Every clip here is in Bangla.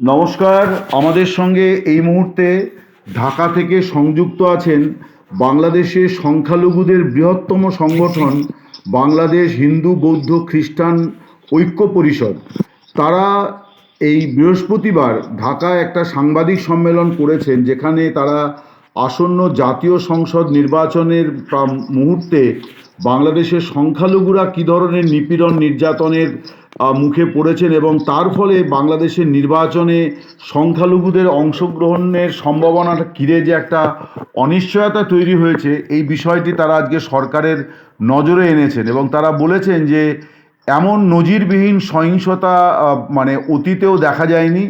নমস্কার, আমাদের সঙ্গে এই মুহূর্তে ঢাকা থেকে সংযুক্ত আছেন বাংলাদেশের সংখ্যালঘুদের বৃহত্তম সংগঠন বাংলাদেশ হিন্দু বৌদ্ধ খ্রিস্টান ঐক্য পরিষদ। তারা এই বৃহস্পতিবার ঢাকায় একটা সাংবাদিক সম্মেলন করেছেন, যেখানে তারা আসন্ন জাতীয় সংসদ নির্বাচনের মুহূর্তে বাংলাদেশের সংখ্যালঘুরা কী ধরনের নিপীড়ন নির্যাতনের মুখে পড়েছেন এবং তার ফলে বাংলাদেশের নির্বাচনে সংখ্যালঘুদের অংশগ্রহণের সম্ভাবনাটা ঘিরে যে একটা অনিশ্চয়তা তৈরি হয়েছে, এই বিষয়টি তারা আজকে সরকারের নজরে এনেছেন এবং তারা বলেছেন যে এমন নজিরবিহীন সহিংসতা মানে অতীতেও দেখা যায়নি।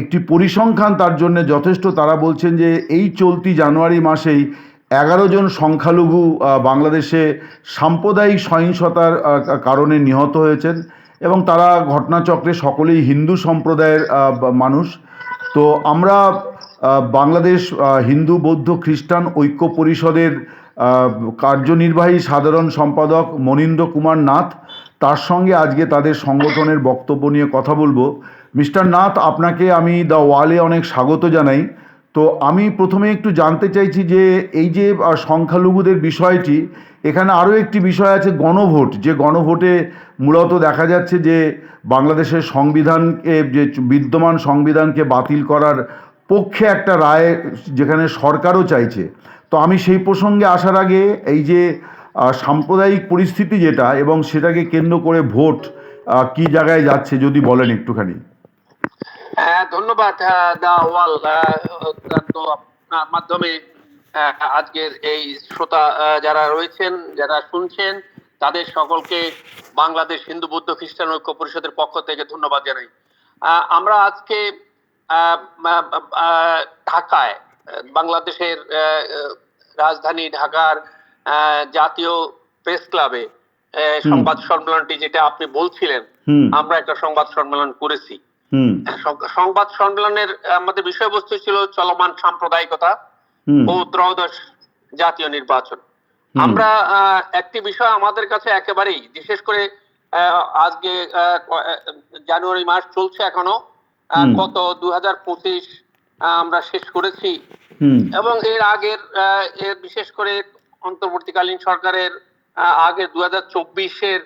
একটি পরিসংখ্যান তার জন্য যথেষ্ট। তারা বলছেন যে এই চলতি জানুয়ারি মাসেই এগারো জন সংখ্যালঘু বাংলাদেশে সাম্প্রদায়িক সহিংসতার কারণে নিহত হয়েছেন এবং তারা ঘটনাচক্রে সকলেই হিন্দু সম্প্রদায়ের মানুষ। তো আমরা বাংলাদেশ হিন্দু, বৌদ্ধ, খ্রিস্টান ঐক্য পরিষদের কার্যনির্বাহী সাধারণ সম্পাদক মনীন্দ্র কুমার নাথ, তার সঙ্গে আজকে তাদের সংগঠনের বক্তব্য নিয়ে কথা বলব। মিস্টার নাথ, আপনাকে আমি দ্য ওয়ালে অনেক স্বাগত জানাই। তো আমি প্রথমে একটু জানতে চাইছি যে এই যে সংখ্যালঘুদের বিষয়টি, এখানে আরও একটি বিষয় আছে গণভোট, যে গণভোটে মূলত দেখা যাচ্ছে যে বাংলাদেশের সংবিধানকে, যে বিদ্যমান সংবিধানকে বাতিল করার পক্ষে একটা রায় যেখানে সরকারও চাইছে। তো আমি সেই প্রসঙ্গে আসার আগে এই যে সাম্প্রদায়িক পরিস্থিতি যেটা এবং সেটাকে কেন্দ্র করে ভোট কি জায়গায় যাচ্ছে যদি বলেন একটুখানি। ধন্যবাদ আহ, দা ওয়াল আহ, তো আপনার মাধ্যমে আজকের এই শ্রোতা যারা রয়েছেন যারা শুনছেন তাদের সকলকে বাংলাদেশ হিন্দু বৌদ্ধ খ্রিস্টান ঐক্য পরিষদের পক্ষ থেকে ধন্যবাদ জানাই। আমরা আজকে আহ, আহ, আহ, ঢাকায় বাংলাদেশের রাজধানী ঢাকার জাতীয় প্রেস ক্লাবে সংবাদ সম্মেলনটি যেটা আপনি বলছিলেন আমরা একটা সংবাদ সম্মেলন করেছি। সংবাদ সম্মেলনের আমাদের বিষয়বস্তু ছিল চলমান সাম্প্রদায়িকতা ও ত্রয়োদশ জাতীয় নির্বাচন। আমরা একটি বিষয় আমাদের কাছে একেবারেই বিশেষ করে আজকে জানুয়ারি মাস চলছে এখনও। গত দু হাজার পঁচিশ আমরা শেষ করেছি। এবং এর আগের বিশেষ করে অন্তর্বর্তীকালীন সরকারের আগের দু হাজার চব্বিশের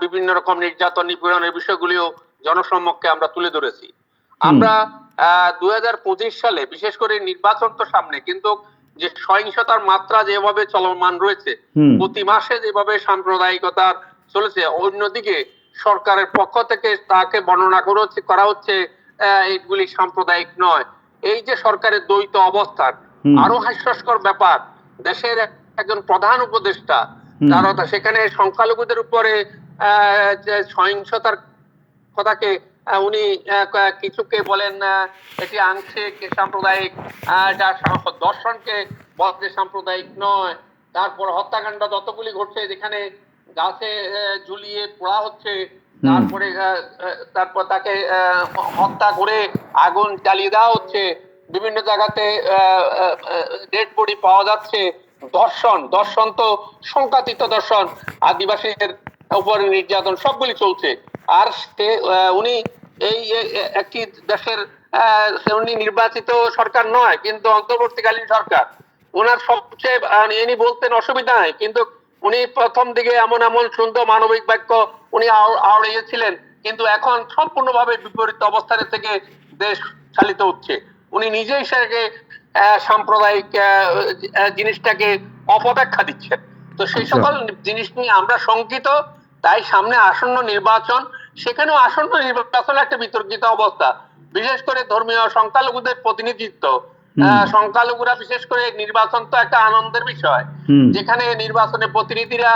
বিভিন্ন রকম নির্যাতন নিপীড়নের বিষয়গুলিও জনসম্মুখে আমরা তুলে ধরেছি। আমরা দু হাজার পঁচিশ সালে বিশেষ করে নির্বাচন তো সামনে কিন্তু যে সহিংসতার মাত্রা যেভাবে চলমান রয়েছে প্রতি মাসে যেভাবে সাম্প্রদায়িকতার চলেছে অন্যদিকে সরকারের পক্ষ থেকে তাকে বর্ণনা করা হচ্ছে করা হচ্ছে আহ, এইগুলি সাম্প্রদায়িক নয়। এই যে সরকারের দ্বৈত অবস্থান আরও হাস্যস্কর ব্যাপার দেশের একজন প্রধান উপদেষ্টা হুম। যারা তা সেখানে সংখ্যালঘুদের উপরে আহ, সহিংসতার কথাকে উনি কিছুকে বলেন এটি আংশিক সাম্প্রদায়িক যা দর্শনকে বলতে সাম্প্রদায়িক নয়। তারপর হত্যাকাণ্ড যতগুলি ঘটছে যেখানে গাছে ঝুলিয়ে পোড়া হচ্ছে তারপরে তারপর তাকে হত্যা করে আগুন চালিয়ে দেওয়া হচ্ছে। বিভিন্ন জায়গাতে ডেড বডি পাওয়া যাচ্ছে। দর্শন দর্শন তো সংকাতিত দর্শন। আদিবাসীদের উপর নির্যাতন সবগুলি চলছে। আর সে উনি এই একটি দেশের উনি নির্বাচিত সরকার নয় কিন্তু অন্তর্বর্তীকালীন সরকার। ওনার সবচেয়ে ইনি বলতেন অসুবিধা নাই কিন্তু উনি প্রথম দিকে এমন এমন সুন্দর মানবিক বাক্য উনি আওড়িয়েছিলেন কিন্তু এখন সম্পূর্ণভাবে বিপরীত অবস্থানে থেকে দেশ চালিত হচ্ছে। উনি নিজেই সেটাকে সাম্প্রদায়িক জিনিসটাকে অপব্যাখ্যা দিচ্ছেন। তো সেই আচ্ছা। সকল জিনিস নিয়ে আমরা শঙ্কিত তাই সামনে আসন্ন নির্বাচন সেখানেও আসন্ন নির্বাচন একটা বিতর্কিত অবস্থা। বিশেষ করে ধর্মীয় সংখ্যালঘুদের প্রতিনিধিত্ব। সংখ্যালঘুরা বিশেষ করে নির্বাচন তো একটা আনন্দের বিষয়। যেখানে নির্বাচনে প্রতিনিধিরা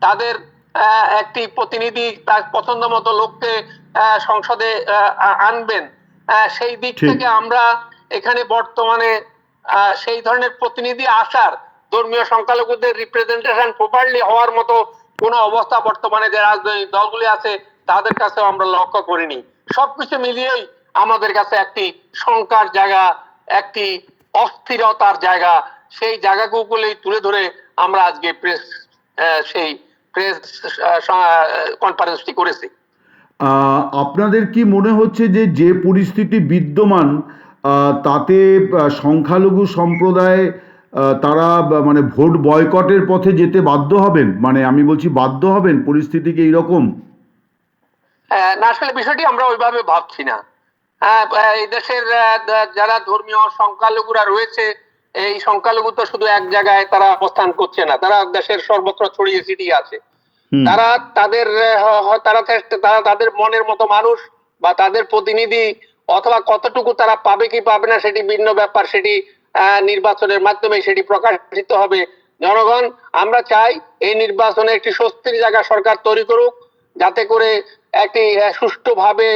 তাদের একটি প্রতিনিধি তার পছন্দ মতো লোককে সংসদে আনবেন। আহ, সেই দিক থেকে আমরা এখানে বর্তমানে আহ, সেই ধরনের প্রতিনিধি আসার ধর্মীয় সংখ্যালঘুদের রিপ্রেজেন্টেশন প্রপারলি হওয়ার মতো কোনো অবস্থা বর্তমানে যে রাজনৈতিক দলগুলি আছে তাদের কাছেও আমরা লক্ষ্য করিনি। সবকিছু মিলিয়েই আমাদের কাছে একটি শঙ্কার জায়গা, একটি অস্থিরতার জায়গা। সেই জায়গাগুলোই তুলে ধরে আমরা আজকে প্রেস সেই প্রেস কনফারেন্সটি করেছি। আপনাদের কি মনে হচ্ছে যে যে পরিস্থিতি বিদ্যমান তাতে সংখ্যালঘু সম্প্রদায় তারা মানে ভোট বয়কটের পথে যেতে বাধ্য হবেন? মানে আমি বলছি বাধ্য হবেন? পরিস্থিতি কি এইরকম? না আসলে বিষয়টি আমরা ওইভাবে ভাবছি না। এই দেশের যারা ধর্মীয় সংখ্যালঘুরা রয়েছে এই সংখ্যালঘু তো শুধু এক জায়গায় তারা অবস্থান করছে না তারা দেশের সর্বত্র ছড়িয়ে ছিটিয়ে আছে। তারা তাদের তারা তারা তাদের মনের মতো মানুষ বা তাদের প্রতিনিধি অথবা কতটুকু তারা পাবে কি পাবে না সেটি ভিন্ন ব্যাপার সেটি আহ, নির্বাচনের মাধ্যমে সেটি প্রকাশিত হবে। জনগণ আমরা চাই এই নির্বাচনে একটি স্বস্তির জায়গা সরকার তৈরি করুক যাতে করে একটি সুষ্ঠুভাবে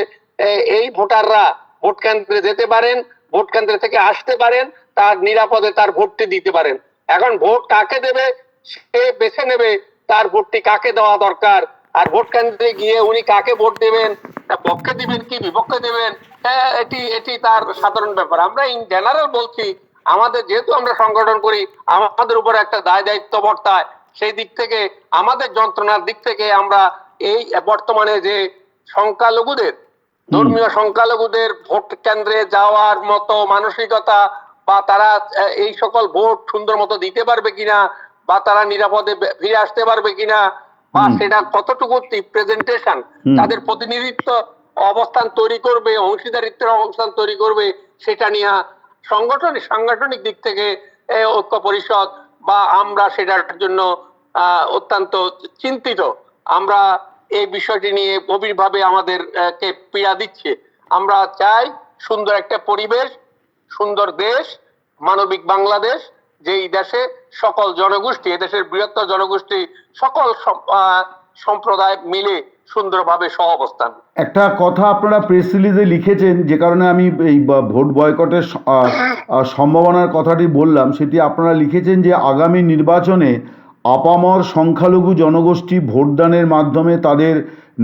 এই ভোটাররা ভোট কেন্দ্রে যেতে পারেন ভোট কেন্দ্রে থেকে আসতে পারেন তার নিরাপদে তার ভোটটি দিতে পারেন। এখন ভোট কাকে দেবে সে বেছে নেবে তার ভোটটি কাকে দেওয়া দরকার আর ভোট কেন্দ্রে গিয়ে উনি কাকে ভোট দেবেন পক্ষে দিবেন কি বিপক্ষে দেবেন হ্যাঁ, এটি এটি তার সাধারণ ব্যাপার। আমরা ইন জেনারেল বলছি আমাদের যেহেতু আমরা সংগঠন করি আমাদের উপর একটা দায় দায়িত্ব বর্তায় সেই দিক থেকে আমাদের যন্ত্রণার দিক থেকে আমরা এই বর্তমানে যে সংখ্যালঘুদের ধর্মীয় সংখ্যালঘুদের ভোট কেন্দ্রে যাওয়ার মতো মানসিকতা বা তারা এই সকল ভোট সুন্দর মতো দিতে পারবে কিনা বা তারা নিরাপদে ফিরে আসতে পারবে কিনা বা সেটা কতটুকু রিপ্রেজেন্টেশন হুম। তাদের প্রতিনিধিত্ব অবস্থান তৈরি করবে অংশীদারিত্বের অবস্থান তৈরি করবে সেটা নিয়ে সংগঠনিক সাংগঠনিক দিক থেকে ঐক্য পরিষদ বা আমরা সেটার জন্য আহ, অত্যন্ত চিন্তিত। আমরা এই বিষয়টি নিয়ে গভীরভাবে আমাদের পীড়া দিচ্ছে। আমরা চাই সুন্দর একটা পরিবেশ, সুন্দর দেশ, মানবিক বাংলাদেশ যে এই দেশে সকল জনগোষ্ঠী এদেশের বৃহত্তর জনগোষ্ঠী, সকল সম্প্রদায় মিলে সুন্দরভাবে সহাবস্থান। একটা কথা আপনারা প্রেস রিলিজে লিখেছেন, যে কারণে আমি এই ভোট বয়কটের সম্ভাবনার কথাটি বললাম, সেটি আপনারা লিখেছেন যে আগামী নির্বাচনে আপামর সংখ্যালঘু জনগোষ্ঠী ভোটদানের মাধ্যমে তাদের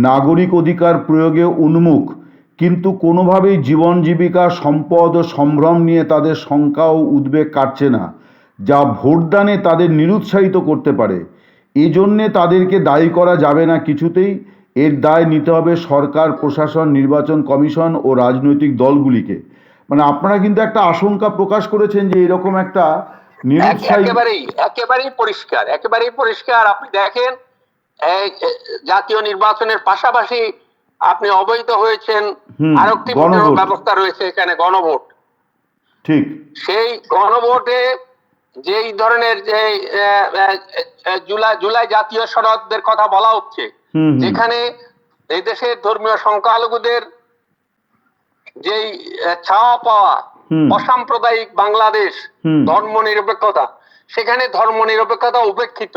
নাগরিক অধিকার প্রয়োগে উন্মুখ, কিন্তু কোনোভাবেই জীবন জীবিকা, সম্পদ ও সম্ভ্রম নিয়ে তাদের শঙ্কা ও উদ্বেগ কাটছে না, যা ভোটদানে তাদের নিরুৎসাহিত করতে পারে। এজন্যে তাদেরকে দায়ী করা যাবে না কিছুতেই। এর দায় নিতে হবে সরকার, প্রশাসন, নির্বাচন কমিশন ও রাজনৈতিক দলগুলিকে। মানে আপনারা কিন্তু একটা আশঙ্কা প্রকাশ করেছেন যে এরকম একটা একেবারেই একেবারেই পরিষ্কার একেবারেই পরিষ্কার। আপনি দেখেন জাতীয় নির্বাচনের পাশাপাশি আপনি অবহিত হয়েছেন আরেকটি ব্যবস্থা রয়েছে এখানে গণভোট। ঠিক। সেই গণভোটে যেই ধরনের যে জুলাই জুলাই জাতীয় সনদের কথা বলা হচ্ছে যেখানে এই দেশের ধর্মীয় সংখ্যালঘুদের যেই ছাওয়া পাওয়া। অসাম্প্রদায়িক বাংলাদেশ ধর্ম নিরপেক্ষতা সেখানে ধর্ম নিরপেক্ষতা উপেক্ষিত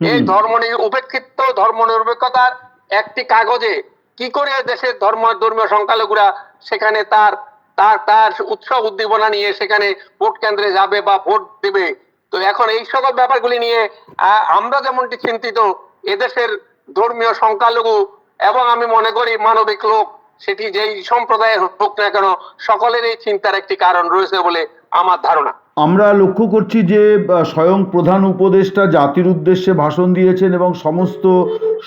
এই ধর্ম উপেক্ষিত ধর্ম নিরপেক্ষতার একটি কাগজে কি করে দেশের ধর্ম ধর্মীয় সংখ্যালঘুরা সেখানে তার তার তার উৎসব উদ্দীপনা নিয়ে সেখানে ভোট কেন্দ্রে যাবে বা ভোট দেবে? তো এখন এই সকল ব্যাপারগুলি নিয়ে আমরা যেমনটি চিন্তিত এদেশের ধর্মীয় সংখ্যালঘু এবং আমি মনে করি মানবিক লোক সেটি যেই সম্প্রদায়ের হোক না কেন সকলের এই চিন্তার একটি কারণ রয়েছে বলে আমার ধারণা। আমরা লক্ষ্য করছি যে স্বয়ং প্রধান উপদেষ্টা জাতির উদ্দেশ্যে ভাষণ দিয়েছেন এবং সমস্ত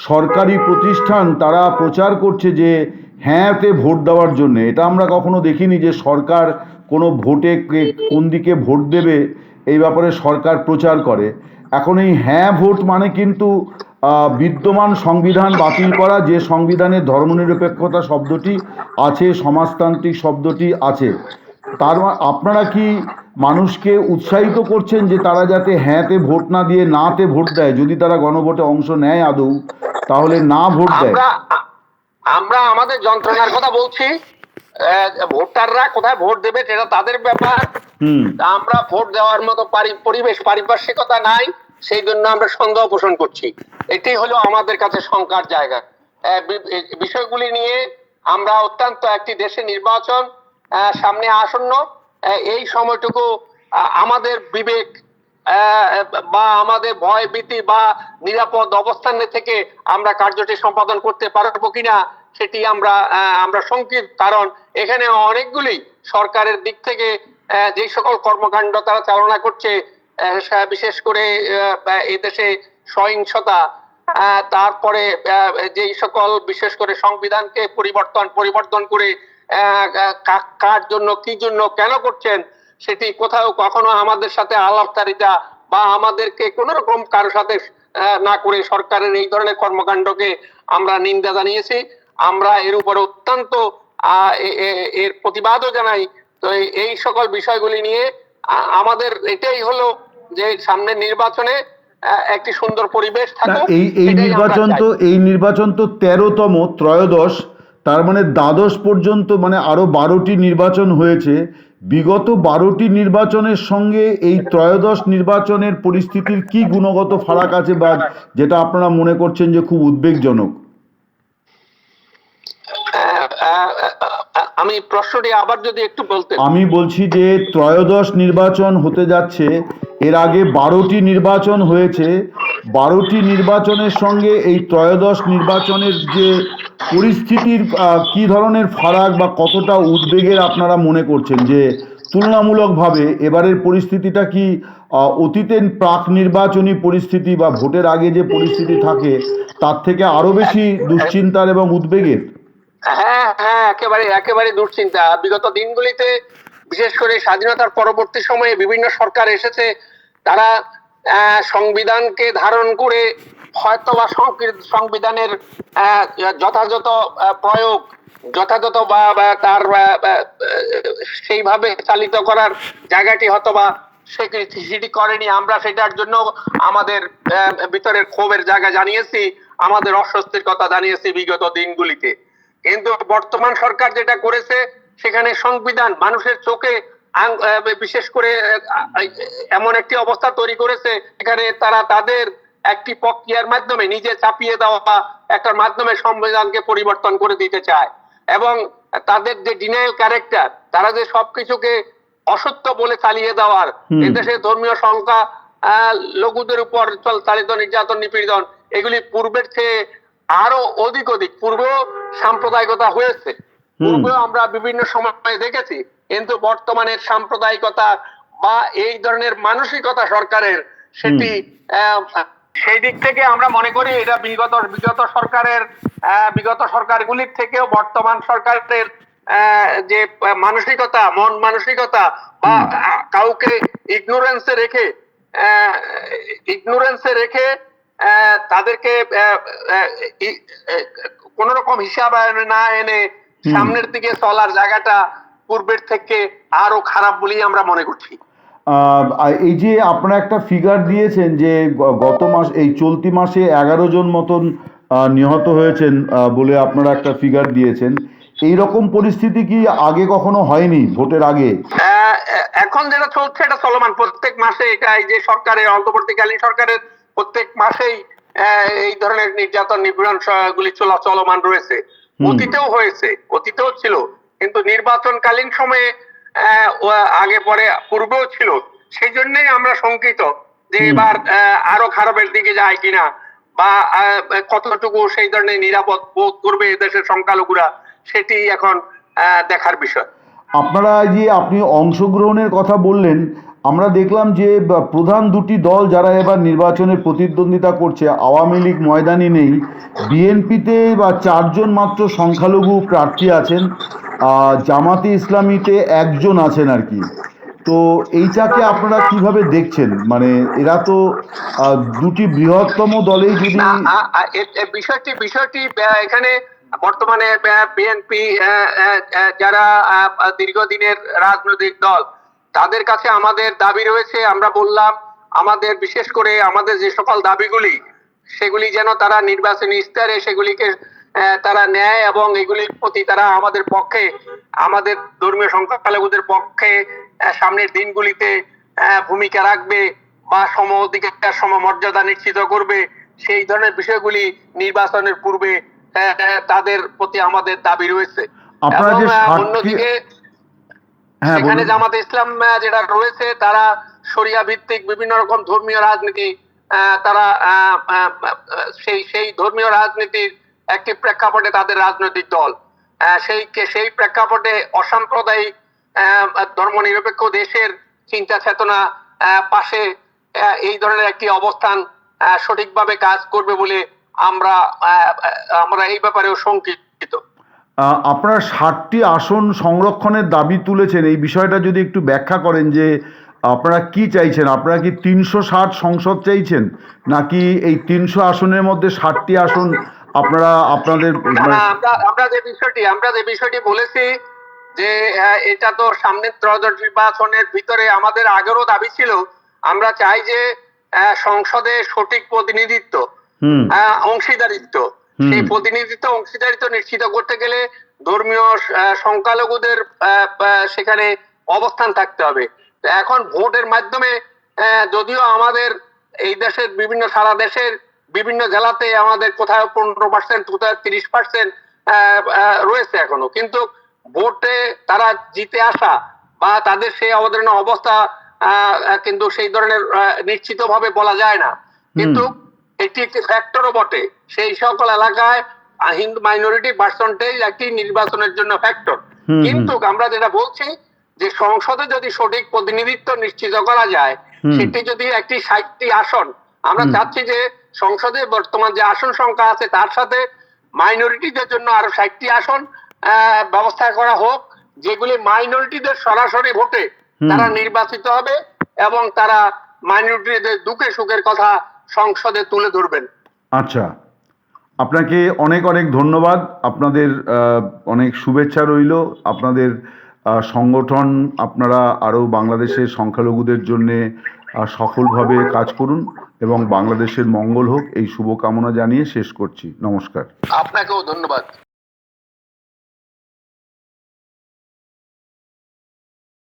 সরকারি প্রতিষ্ঠান তারা প্রচার করছে যে হ্যাঁতে ভোট দেওয়ার জন্য। এটা আমরা কখনো দেখিনি যে সরকার কোনো ভোটে কোন দিকে ভোট দেবে, এই ব্যাপারে সরকার প্রচার করে। এখন এই হ্যাঁ ভোট মানে কিন্তু বিদ্যমান সংবিধান বাতিল করা যে সংবিধানে ধর্মনিরপেক্ষতা শব্দটি আছে সমাজতান্ত্রিক শব্দটি আছে তার আপনারা কি মানুষকে উৎসাহিত করছেন যে তারা যাতে হ্যাঁতে ভোট না দিয়ে নাতে ভোট দেয়? যদি তারা গণভোটে অংশ নেয় আদৌ তাহলে না ভোট দেয়। আমরা আমরা আমাদের যন্ত্রণার কথা বলছি। ভোটাররা কোথায় ভোট দেবে সেটা তাদের ব্যাপার। হুম। আমরা ভোট দেওয়ার মতো পারি- পরিবেশ পারিপার্শ্বিকতা নাই। সেই জন্য আমরা সন্দেহ পোষণ করছি। এটি হলো আমাদের কাছে শঙ্কার জায়গা। বিষয়গুলি নিয়ে আমরা অত্যন্ত একটি দেশের নির্বাচন সামনে আসন্ন এই সময়টুকু আমাদের বিবেক বা আমাদের ভয়, ভীতি বা নিরাপদ অবস্থানে থেকে আমরা কার্যটি সম্পাদন করতে পারব কিনা, সেটি আমরা আমরা শঙ্কিত কারণ এখানে অনেকগুলি সরকারের দিক থেকে যে সকল কর্মকাণ্ড তারা চালনা করছে বিশেষ করে এদেশে সহিংসতা তারপরে যেই সকল, বিশেষ করে সংবিধানকে পরিবর্তন পরিবর্তন করে কার জন্য, কি জন্য, কেন করছেন, সেটি কোথাও কখনো আমাদের সাথে আলাপচারিতা বা আমাদেরকে কোন রকম কারোর সাথে না করে সরকারের এই ধরনের কর্মকাণ্ডকে আমরা নিন্দা জানিয়েছি। আমরা এর উপরে অত্যন্ত এর প্রতিবাদও জানাই। তো এই সকল বিষয়গুলি নিয়ে আমাদের এটাই হলো যে সামনে নির্বাচনে একটি সুন্দর পরিবেশ না থাকুক এই এই নির্বাচন তো এই নির্বাচন তো তেরোতম ত্রয়োদশ তার মানে দ্বাদশ পর্যন্ত মানে আরও বারোটি নির্বাচন হয়েছে। বিগত বারোটি নির্বাচনের সঙ্গে এই ত্রয়োদশ নির্বাচনের পরিস্থিতির কি গুণগত ফারাক আছে বা যেটা আপনারা মনে করছেন যে খুব উদ্বেগজনক? আমি প্রশ্নটি আবার যদি একটু বলতেন। আমি বলছি যে ত্রয়োদশ নির্বাচন হতে যাচ্ছে এর আগে বারোটি নির্বাচন হয়েছে। বারোটি নির্বাচনের সঙ্গে এই ত্রয়োদশ নির্বাচনের যে পরিস্থিতির কি ধরনের ফারাক বা কতটা উদ্বেগের আপনারা মনে করছেন? যে তুলনামূলকভাবে এবারের পরিস্থিতিটা কি অতীতের প্রাক নির্বাচনী পরিস্থিতি বা ভোটের আগে যে পরিস্থিতি থাকে, তার থেকে আরও বেশি দুশ্চিন্তার এবং উদ্বেগের? হ্যাঁ হ্যাঁ একেবারে একেবারে দুশ্চিন্তা। বিগত দিনগুলিতে বিশেষ করে স্বাধীনতার পরবর্তী সময়ে বিভিন্ন সরকার এসেছে, তারা সংবিধানকে ধারণ করে হয়তো বা সংবিধানের যথাযথ প্রয়োগ, যথাযথ বা বা তার সেইভাবে চালিত করার জায়গাটি হয়তোবা স্বীকৃতি সেটি করেনি। আমরা সেটার জন্য আমাদের ভিতরের ক্ষোভের জায়গা জানিয়েছি, আমাদের অস্বস্তির কথা জানিয়েছি বিগত দিনগুলিতে। কিন্তু বর্তমান সরকার যেটা করেছে সেখানে সংবিধান মানুষের চোখে বিশেষ করে এমন একটি অবস্থা তৈরি করেছে এখানে তারা তাদের একটি প্রক্রিয়ার মাধ্যমে নিজে চাপিয়ে দেওয়া একটা মাধ্যমে সংবিধানকে পরিবর্তন করে দিতে চায় এবং তাদের যে ডিনাইল ক্যারেক্টার তারা যে সবকিছুকে অসত্য বলে চালিয়ে দেওয়ার হুম। এদেশে ধর্মীয় সংখ্যা আহ, লঘুদের উপর চল চালিত নির্যাতন নিপীড়ন এগুলি পূর্বের চেয়ে আরও অধিক অধিক পূর্বেও সাম্প্রদায়িকতা হয়েছে পূর্বেও আমরা বিভিন্ন সময় দেখেছি। কিন্তু বর্তমানের সাম্প্রদায়িকতা বা এই ধরনের মানসিকতা সরকারের সেটি সেই দিক থেকে আমরা মনে করি এটা বিগত বিগত সরকারের বিগত সরকারগুলির থেকেও বর্তমান সরকারের যে মানসিকতা মন মানসিকতা বা কাউকে ইগনোরেন্সে রেখে ইগনোরেন্সে রেখে আহ, তাদেরকে কোন রকম হিসাব না এনে সামনের দিকে চলার জায়গাটা পূর্বের থেকে আরও খারাপ বলেই আমরা মনে করছি। এই যে আপনারা একটা ফিগার দিয়েছেন যে গত মাস এই চলতি মাসে এগারো জন মতন নিহত হয়েছেন বলে আপনারা একটা ফিগার দিয়েছেন। এই রকম পরিস্থিতি কি আগে কখনো হয়নি ভোটের আগে? আহ, এখন যেটা চলছে এটা চলমান। প্রত্যেক মাসে এটা এই যে সরকারের অন্তর্বর্তীকালীন সরকারের প্রত্যেক মাসেই আহ, এই ধরনের নির্যাতন নিপীড়ন গুলি চলা চলমান রয়েছে। অতীতেও হয়েছে অতীতেও ছিল কিন্তু নির্বাচনকালীন সময়ে আগে পরে পূর্বেও ছিল। সেই জন্যই আমরা শঙ্কিত যে এবার আরও খারাপের দিকে যায় কিনা বা কতটুকু সেই ধরনের নিরাপদ বোধ করবে দেশের সংখ্যালঘুরা সেটি এখন আহ, দেখার বিষয়। আপনারা যে আপনি অংশগ্রহণের কথা বললেন আমরা দেখলাম যে প্রধান দুটি দল যারা এবার নির্বাচনের প্রতিদ্বন্দ্বিতা করছে, আওয়ামী লীগ ময়দানি নেই, বিএনপিতে বা চারজন মাত্র সংখ্যালঘু প্রার্থী আছেন জামাতে ইসলামীতে একজন আছেন আর কি। তো এইটাকে আপনারা কীভাবে দেখছেন? মানে এরা তো দুটি বৃহত্তম দলেই যদি বিষয়টি বিষয়টি এখানে বর্তমানে বিএনপি যারা দীর্ঘদিনের রাজনৈতিক দল তাদের কাছে আমাদের দাবি রয়েছে আমরা বললাম আমাদের বিশেষ করে আমাদের যে সকল দাবিগুলি সেগুলি যেন তারা নির্বাচনী ইস্তারে সেগুলিকে তারা নেয় এবং এগুলির প্রতি তারা আমাদের পক্ষে আমাদের ধর্মীয় সংখ্যালঘুদের পক্ষে সামনের দিনগুলিতে ভূমিকা রাখবে বা সম অধিকার সমমর্যাদা নিশ্চিত করবে। সেই ধরনের বিষয়গুলি নির্বাচনের পূর্বে তাদের প্রতি আমাদের দাবি রয়েছে। অন্যদিকে সেখানে বলুন। জামাতে ইসলাম যেটা রয়েছে তারা শরিয়া ভিত্তিক বিভিন্ন রকম ধর্মীয় রাজনীতি তারা সেই সেই ধর্মীয় রাজনীতির একটি প্রেক্ষাপটে তাদের রাজনৈতিক দল সেই সেই প্রেক্ষাপটে অসাম্প্রদায়িক আহ, ধর্মনিরপেক্ষ দেশের চিন্তা চেতনা পাশে এই ধরনের একটি অবস্থান সঠিকভাবে কাজ করবে বলে আমরা আহ, আমরা এই ব্যাপারেও শঙ্কিত আপনারা ষাটটি আসন সংরক্ষণের দাবি তুলেছেন। এই বিষয়টা যদি একটু ব্যাখ্যা করেন যে আপনারা কি চাইছেন? আপনারা কি তিনশো ষাট সংসদ চাইছেন? নাকি এই তিনশো আসনের মধ্যে ষাটটি আসন আপনারা আপনাদের মানে- আমরা যে বিষয়টি আমরা যে বিষয়টি বলেছি যে আহ, এটা তো সামনের ত্রয়োদশ নির্বাচনের ভিতরে আমাদের আগেরও দাবি ছিল। আমরা চাই যে আহ, সংসদে সঠিক প্রতিনিধিত্ব আহ, অংশীদারিত্ব। সেই প্রতিনিধিত্ব অংশীদারিত্ব নিশ্চিত করতে গেলে ধর্মীয় সংখ্যালঘুদের সেখানে অবস্থান থাকতে হবে। এখন ভোটের মাধ্যমে যদিও আমাদের এই দেশের বিভিন্ন সারা দেশের বিভিন্ন জেলাতে আমাদের কোথাও পনেরো পার্সেন্ট কোথাও তিরিশ পার্সেন্ট রয়েছে এখনও। কিন্তু ভোটে তারা জিতে আসা বা তাদের সেই অবদান অবস্থা কিন্তু সেই ধরনের নিশ্চিত ভাবে বলা যায় না। কিন্তু এটি একটি ফ্যাক্টরও বটে। সেই সকল এলাকায় হিন্দু মাইনরিটি পার্সেন্টেজ একটি নির্বাচনের জন্য ফ্যাক্টর কিন্তু আমরা যেটা বলছি যে সংসদে যদি সঠিক প্রতিনিধিত্ব নিশ্চিত করা যায় সেটি যদি একটি ষাটটি আসন আমরা চাচ্ছি যে সংসদে বর্তমান যে আসন সংখ্যা আছে তার সাথে মাইনরিটিদের জন্য আরও ষাটটি আসন ব্যবস্থা করা হোক যেগুলি মাইনরিটিদের সরাসরি ভোটে তারা নির্বাচিত হবে এবং তারা মাইনরিটিদের দুঃখে সুখের কথা সংসদে তুলে ধরবেন। আচ্ছা আপনাকে অনেক অনেক ধন্যবাদ। আপনাদের অনেক শুভেচ্ছা রইল। আপনাদের সংগঠন আপনারা আরও বাংলাদেশের সংখ্যালঘুদের জন্যে সফলভাবে কাজ করুন এবং বাংলাদেশের মঙ্গল হোক। এই শুভকামনা জানিয়ে শেষ করছি। নমস্কার। আপনাকেও ধন্যবাদ।